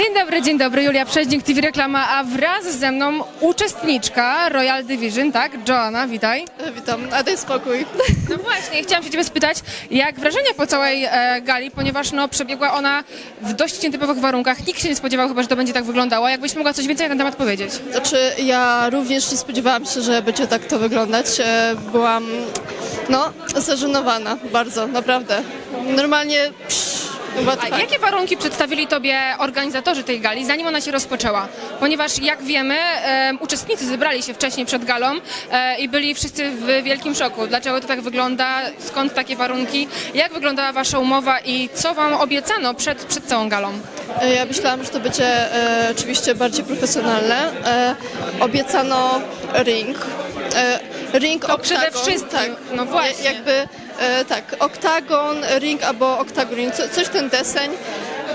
Dzień dobry, dzień dobry, Julia Przeźnik, TV Reklama, a wraz ze mną uczestniczka Royal Division, tak? Joanna, witaj. Witam, a daj spokój. No właśnie, chciałam się Ciebie spytać, jak wrażenia po całej e, gali, ponieważ no, przebiegła ona w dość nietypowych warunkach. Nikt się nie spodziewał chyba, że to będzie tak wyglądało. Jakbyś mogła coś więcej na ten temat powiedzieć? Znaczy, ja również nie spodziewałam się, że będzie tak to wyglądać. E, Byłam, no, zażenowana bardzo, naprawdę. Normalnie, psz, A jakie warunki przedstawili Tobie organizatorzy tej gali, zanim ona się rozpoczęła? Ponieważ jak wiemy, e, uczestnicy zebrali się wcześniej przed galą e, i byli wszyscy w wielkim szoku. Dlaczego to tak wygląda? Skąd takie warunki? Jak wyglądała Wasza umowa i co Wam obiecano przed, przed całą galą? E, Ja myślałam, że to będzie e, oczywiście bardziej profesjonalne. E, obiecano ring. E, ring To przede wszystkim, tak. no właśnie. Ja- Jakby e, tak, oktagon, ring albo oktagon coś ten deseń.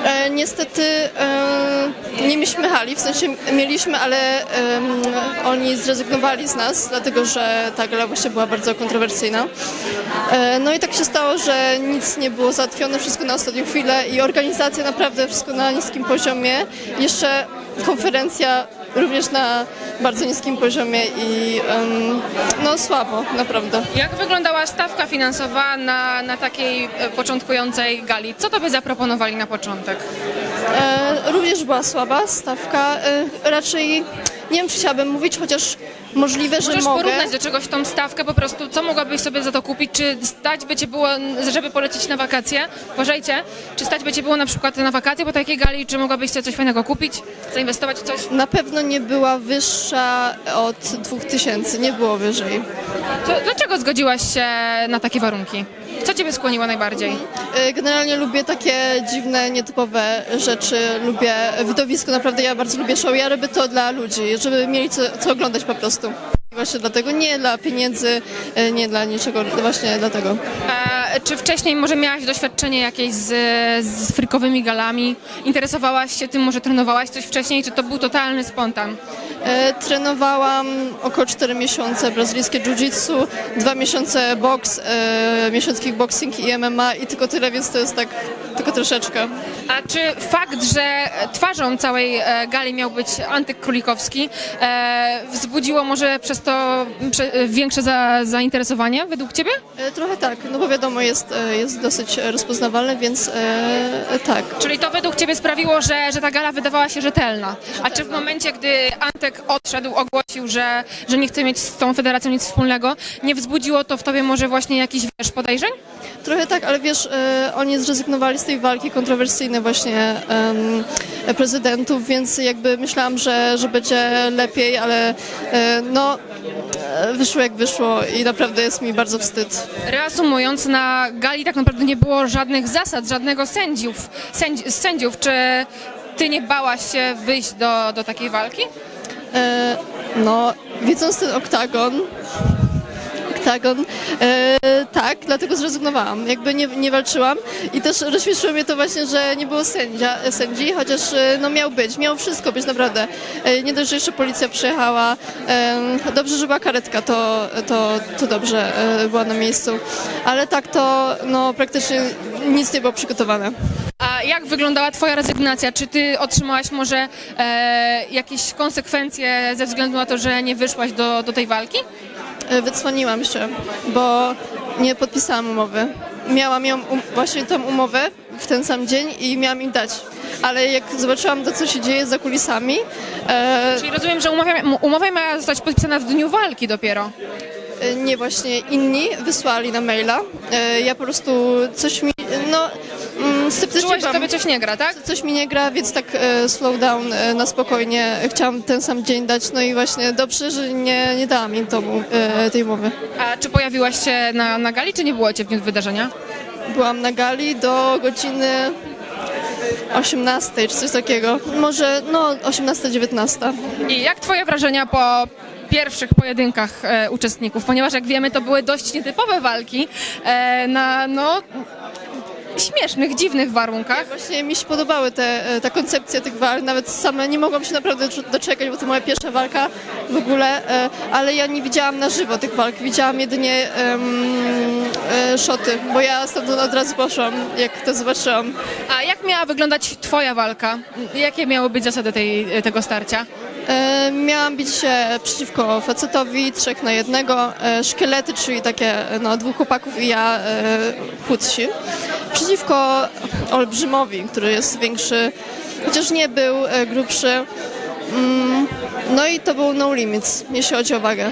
E, niestety e, nie mieliśmy hali, w sensie mieliśmy, ale oni zrezygnowali z nas, dlatego że ta gala właśnie była bardzo kontrowersyjna. No i tak się stało, że nic nie było załatwione, wszystko na ostatnią chwilę i organizacja naprawdę wszystko na niskim poziomie. Jeszcze konferencja również na bardzo niskim poziomie i no słabo, naprawdę. Jak wyglądała stawka finansowa na, na takiej e, początkującej gali? Co Tobie zaproponowali na początek? E, również była słaba stawka. E, raczej nie wiem, czy chciałabym mówić, chociaż możliwe, że Możesz mogę. porównać do czegoś tą stawkę, po prostu co mogłabyś sobie za to kupić? Czy stać by Cię było, żeby polecieć na wakacje? Uważajcie, czy stać by Cię było na przykład na wakacje po takiej gali, czy mogłabyś sobie coś fajnego kupić, zainwestować w coś? Na pewno nie była wyższa od 2000, nie było wyżej. To dlaczego zgodziłaś się na takie warunki? Co Ciebie skłoniło najbardziej? E, Generalnie lubię takie dziwne, nietypowe rzeczy. Lubię widowisko, naprawdę ja bardzo lubię show. Ja robię to dla ludzi, żeby mieli co, co oglądać po prostu. Właśnie dlatego, nie dla pieniędzy, e, nie dla niczego, właśnie dlatego. Czy wcześniej może miałaś doświadczenie jakieś z, z frykowymi galami? Interesowałaś się tym, może trenowałaś coś wcześniej, czy to był totalny spontan? E, Trenowałam około 4 miesiące brazylijskie jiu-jitsu, 2 miesiące boks, e, miesiąc i MMA i tylko tyle, więc to jest tak tylko troszeczkę. A czy fakt, że twarzą całej e, gali miał być Antyk Królikowski, e, wzbudziło może przez to prze, e, większe za, zainteresowanie według Ciebie? E, Trochę tak, no bo wiadomo, jest, e, jest dosyć e, rozpoznawalny, więc e, tak. Czyli to według Ciebie sprawiło, że, że ta gala wydawała się rzetelna. A czy w momencie, gdy Antek odszedł, ogłosił, że, że nie chce mieć z tą federacją nic wspólnego, nie wzbudziło to w Tobie może właśnie jakichś wiesz, podejrzeń? Trochę tak, ale wiesz, e, oni zrezygnowali z tej walki kontrowersyjnej właśnie prezydentów, więc jakby myślałam, że, że będzie lepiej, ale e, no e, wyszło jak wyszło i naprawdę jest mi bardzo wstyd. Reasumując, na gali tak naprawdę nie było żadnych zasad, żadnego sędziów. Sędzi, sędziów. Czy ty nie bałaś się wyjść do, do takiej walki? No, widząc ten oktagon, oktagon, e, tak, dlatego zrezygnowałam. Jakby nie, nie walczyłam i też rozśmieszyło mnie to właśnie, że nie było sędzia, sędzi, chociaż e, no miał być, miał wszystko być naprawdę. E, nie dość, że jeszcze policja przyjechała. E, dobrze, że była karetka, to, to, to dobrze e, była na miejscu. Ale tak to no praktycznie nic nie było przygotowane. A jak wyglądała twoja rezygnacja? Czy ty otrzymałaś może e, jakieś konsekwencje ze względu na to, że nie wyszłaś do, do tej walki? E, Wydzwoniłam się, bo nie podpisałam umowy. Miałam ją um, właśnie tą umowę w ten sam dzień i miałam im dać. Ale jak zobaczyłam to, co się dzieje za kulisami, e, Czyli rozumiem, że umowa, umowa miała zostać podpisana w dniu walki dopiero. e, nie właśnie inni wysłali na maila. E, ja po prostu coś mi, no, mm, sceptycznie Czułaś, że byłam. tobie coś nie gra, tak? Coś mi nie gra, więc tak e, slow down, e, na spokojnie chciałam ten sam dzień dać. No i właśnie dobrze, że nie, nie dałam im tomu, e, tej umowy. A czy pojawiłaś się na, na gali, czy nie było cię w dniu wydarzenia? Byłam na gali do godziny 18 czy coś takiego. Może no 18-19. I jak twoje wrażenia po pierwszych pojedynkach e, uczestników? Ponieważ jak wiemy, to były dość nietypowe walki e, na, no, śmiesznych, dziwnych warunkach. Właśnie mi się podobały te, e, ta koncepcja tych walk, nawet same nie mogłam się naprawdę docz- doczekać, bo to moja pierwsza walka w ogóle, e, ale ja nie widziałam na żywo tych walk, widziałam jedynie e, szoty, bo ja stamtąd od razu poszłam, jak to zobaczyłam. A jak miała wyglądać twoja walka? Jakie miały być zasady tej, tego starcia? E, miałam bić się przeciwko facetowi, trzech na jednego, e, szkielety, czyli takie e, no, dwóch chłopaków i ja, e, chudsi, przeciwko olbrzymowi, który jest większy, chociaż nie był grubszy. Mm, no i to był no limits, jeśli chodzi o wagę.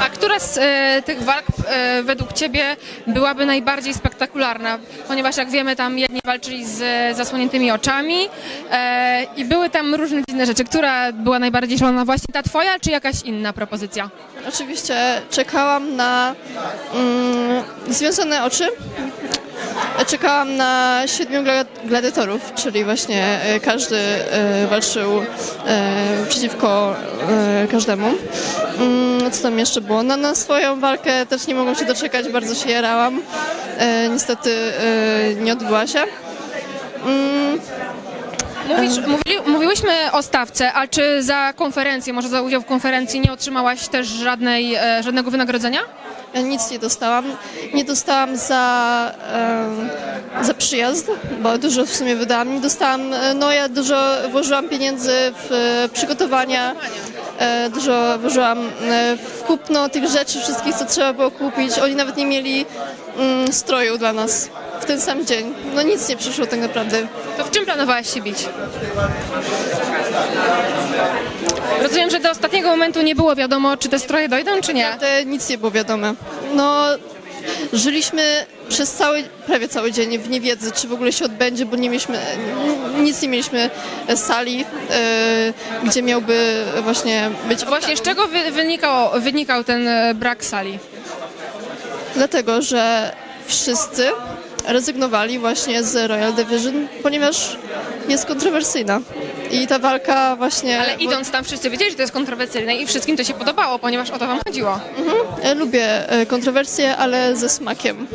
A która z e, tych walk e, według Ciebie byłaby najbardziej spektakularna? Ponieważ jak wiemy, tam jedni walczyli z e, zasłoniętymi oczami e, i były tam różne dziwne rzeczy. Która była najbardziej szalona? Właśnie ta Twoja, czy jakaś inna propozycja? Oczywiście czekałam na mm, związane oczy. Czekałam na siedmiu gla- gladiatorów, czyli właśnie e, każdy e, walczył e, przeciwko każdemu. Mm, Co tam jeszcze było? No, na swoją walkę też nie mogłam się doczekać, bardzo się jarałam. Niestety nie odbyła się. Mówisz, mówili, mówiłyśmy o stawce, a czy za konferencję, może za udział w konferencji nie otrzymałaś też żadnej, żadnego wynagrodzenia? Ja nic nie dostałam. Nie dostałam za, e, za przyjazd, bo dużo w sumie wydałam. Nie dostałam, e, no ja dużo włożyłam pieniędzy w e, przygotowania, e, dużo włożyłam e, w kupno tych rzeczy wszystkich, co trzeba było kupić. Oni nawet nie mieli mm, stroju dla nas w ten sam dzień. No nic nie przyszło tak naprawdę. To w czym planowałaś się bić? Rozumiem, że do ostatniego momentu nie było wiadomo, czy te stroje dojdą, czy nie. Naprawdę nic nie było wiadome. No, żyliśmy przez cały, prawie cały dzień w niewiedzy, czy w ogóle się odbędzie, bo nie mieliśmy, nic nie mieliśmy sali, e, gdzie miałby właśnie być. Właśnie z czego wy, wynikał, wynikał ten e, brak sali? Dlatego, że wszyscy rezygnowali właśnie z Royal Division, ponieważ jest kontrowersyjna. I ta walka właśnie... Ale idąc tam wszyscy wiedzieli, że to jest kontrowersyjne i wszystkim to się podobało, ponieważ o to wam chodziło. Ja lubię e, kontrowersje, ale ze smakiem.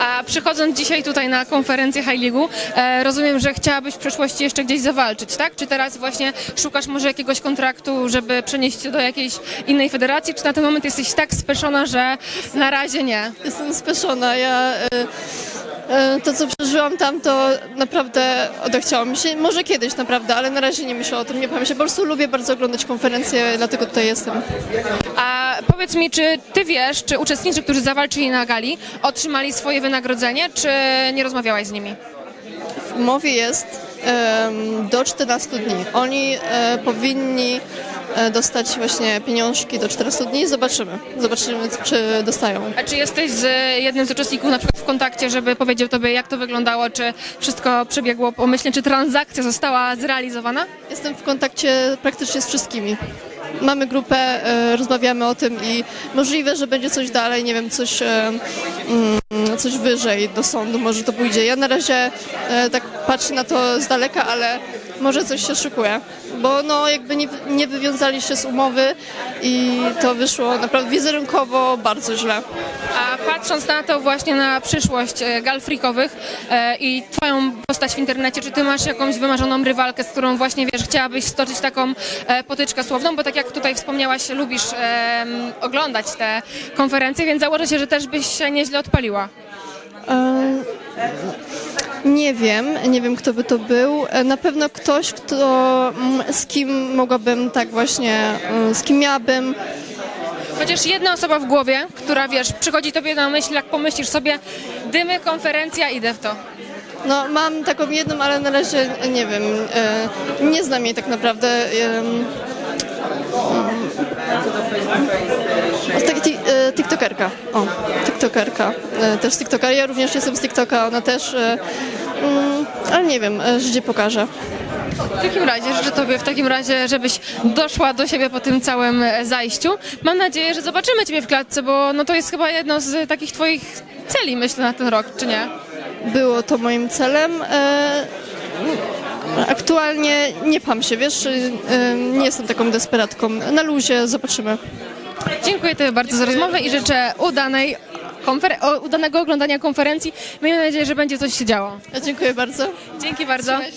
A przychodząc dzisiaj tutaj na konferencję High League'u, e, rozumiem, że chciałabyś w przyszłości jeszcze gdzieś zawalczyć, tak? Czy teraz właśnie szukasz może jakiegoś kontraktu, żeby przenieść się do jakiejś innej federacji, czy na ten moment jesteś tak speszona, że na razie nie? Jestem spieszona. Ja e, e, to, co przeżyłam tam, to naprawdę odechciało mi się. Może kiedyś naprawdę, ale na razie nie myślę o tym, nie pomyślę. Po prostu lubię bardzo oglądać konferencje, dlatego tutaj jestem. A powiedz mi, czy ty wiesz, czy uczestnicy, którzy zawalczyli na gali, otrzymali swoje wynagrodzenie, czy nie rozmawiałaś z nimi? W umowie jest em, do 14 dni. Oni e, powinni e, dostać właśnie pieniążki do 14 dni. Zobaczymy. Zobaczymy, czy dostają. A czy jesteś z jednym z uczestników na przykład w kontakcie, żeby powiedział tobie, jak to wyglądało, czy wszystko przebiegło pomyślnie, czy transakcja została zrealizowana? Jestem w kontakcie praktycznie z wszystkimi. Mamy grupę, e, rozmawiamy o tym i możliwe, że będzie coś dalej, nie wiem, coś, e, mm, coś wyżej do sądu, może to pójdzie. Ja na razie e, tak patrzę na to z daleka, ale może coś się szykuje, bo no jakby nie, nie wywiązali się z umowy i to wyszło naprawdę wizerunkowo bardzo źle. A patrząc na to właśnie na przyszłość e, gal freakowych e, i twoją postać w internecie, czy ty masz jakąś wymarzoną rywalkę, z którą właśnie, wiesz, chciałabyś stoczyć taką e, potyczkę słowną, bo tak jak tutaj wspomniałaś, lubisz oglądać te konferencje, więc założę się, że też byś się nieźle odpaliła. E, Nie wiem, nie wiem kto by to był. E, Na pewno ktoś, kto, mm, z kim mogłabym tak właśnie, e, z kim miałabym Chociaż jedna osoba w głowie, która, wiesz, przychodzi tobie na myśl, jak pomyślisz sobie, dymy, konferencja, idę w to. No, mam taką jedną, ale na razie nie wiem. E, nie znam jej tak naprawdę. E, e, TikTokerka. O, TikTokerka. E, też TikToka. Ja również jestem z TikToka, ona też. E, mm, ale nie wiem, e, życie pokaże. W takim razie życzę Tobie w takim razie, żebyś doszła do siebie po tym całym zajściu. Mam nadzieję, że zobaczymy Ciebie w klatce, bo no to jest chyba jedno z takich Twoich celi, myślę, na ten rok, czy nie? Było to moim celem. Aktualnie nie pam się, wiesz, nie jestem taką desperatką. Na luzie zobaczymy. Dziękuję Tobie bardzo za rozmowę i życzę udanej udanego oglądania konferencji. Miejmy nadzieję, że będzie coś się działo. Dziękuję bardzo. Dzięki bardzo.